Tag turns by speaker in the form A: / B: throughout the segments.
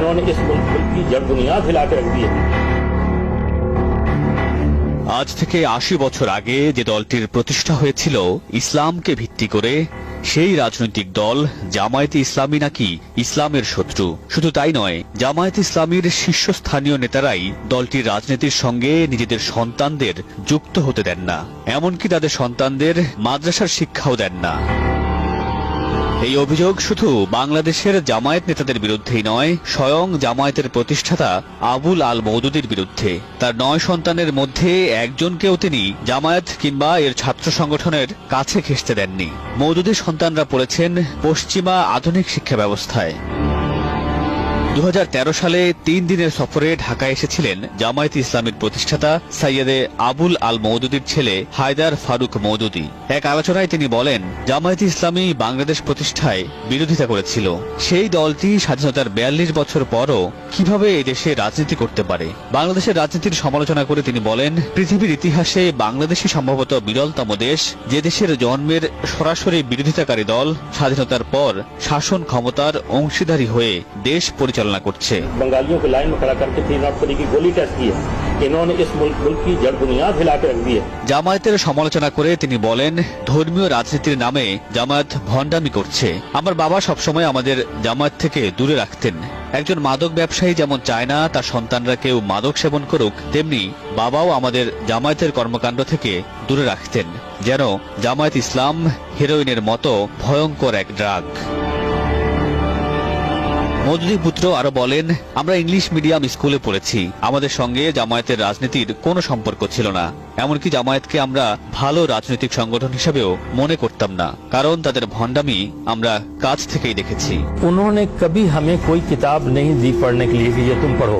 A: इन्होंने इस मुल्क की जड़ बुनियाद हिला के रख दी है
B: আজ থেকে আশি বছর আগে যে দলটির প্রতিষ্ঠা হয়েছিল ইসলামকে ভিত্তি করে সেই রাজনৈতিক দল জামায়াতে ইসলামী নাকি ইসলামের শত্রু শুধু তাই নয় জামায়াত ইসলামীর শীর্ষস্থানীয় নেতারাই দলটির রাজনীতির সঙ্গে নিজেদের সন্তানদের যুক্ত হতে দেন না এমনকি তাদের সন্তানদের মাদ্রাসার শিক্ষাও দেন না এই অভিযোগ শুধু বাংলাদেশের জামায়াত নেতাদের বিরুদ্ধেই নয়, স্বয়ং জামায়াতের প্রতিষ্ঠাতা আবুল আল মৌদুদের বিরুদ্ধে। তার নয় সন্তানের মধ্যে একজনকেও তিনি জামায়াত কিংবা এর ছাত্র সংগঠনের কাছে ঘেঁষতে দেননি। মৌদুদির সন্তানরা পড়েছেন পশ্চিমা আধুনিক শিক্ষা ব্যবস্থায়। দু হাজার তেরো সালে তিন দিনের সফরে ঢাকায় এসেছিলেন জামায়াত ইসলামের প্রতিষ্ঠাতা সাইয়েদে আবুল আল মৌদুদির ছেলে হায়দার ফারুক মৌদুদি। এক আলোচনায় তিনি বলেন, জামায়াত ইসলামী বাংলাদেশ প্রতিষ্ঠায় বিরোধিতা করেছিল। সেই দলটি স্বাধীনতার বিয়াল্লিশ বছর পরও কীভাবে দেশে রাজনীতি করতে পারে? বাংলাদেশের রাজনীতির সমালোচনা করে তিনি বলেন, পৃথিবীর ইতিহাসে বাংলাদেশই সম্ভবত বিরলতম দেশ। যে দেশের জন্মের সরাসরি বিরোধিতাকারী দল স্বাধীনতার পর শাসন ক্ষমতার অংশীদারী হয়ে দেশ পরিচালনা
A: পরিচালনা করছে।
B: জামায়াতের সমালোচনা করে তিনি বলেন ধর্মীয় রাজনীতির নামে জামায়াত ভণ্ডামি করছে। আমার বাবা সবসময় আমাদের জামায়াত থেকে দূরে রাখতেন। একজন মাদক ব্যবসায়ী যেমন চায় না তার সন্তানরা কেউ মাদক সেবন করুক তেমনি বাবাও আমাদের জামায়াতের কর্মকাণ্ড থেকে দূরে রাখতেন। যেন জামায়াত ইসলাম হিরোইনের মতো ভয়ঙ্কর এক ড্রাগ মজুদি পুত্র আরো বলেন আমরা ইংলিশ মিডিয়াম স্কুলে পড়েছি আমাদের সঙ্গে জামায়াতের রাজনীতির কোনো সম্পর্ক ছিল না এমনকি জামায়াতকে আমরা ভালো রাজনৈতিক সংগঠন হিসেবেও মনে করতাম না কারণ তাদের ভণ্ডামি আমরা কাছ থেকেই দেখেছি
A: उन्होंने कभी हमें कोई किताब नहीं दी पढ़ने के लिए कि ये तुम पढ़ो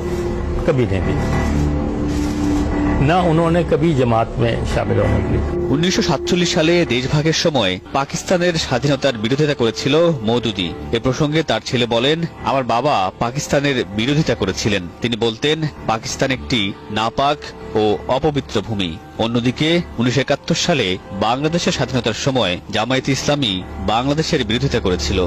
A: कभी नहीं दी ना उन्होंने कभी जमात में शामिल होने के लिए
B: উনিশশো সালে দেশভাগের সময় পাকিস্তানের স্বাধীনতার বিরোধিতা করেছিল মৌদুদি এ প্রসঙ্গে তার ছেলে বলেন আমার বাবা পাকিস্তানের বিরোধিতা করেছিলেন তিনি বলতেন পাকিস্তান একটি নাপাক ও অপবিত্র ভূমি অন্যদিকে উনিশশো সালে বাংলাদেশের স্বাধীনতার সময় জামায়াত ইসলামী বাংলাদেশের বিরোধিতা করেছিল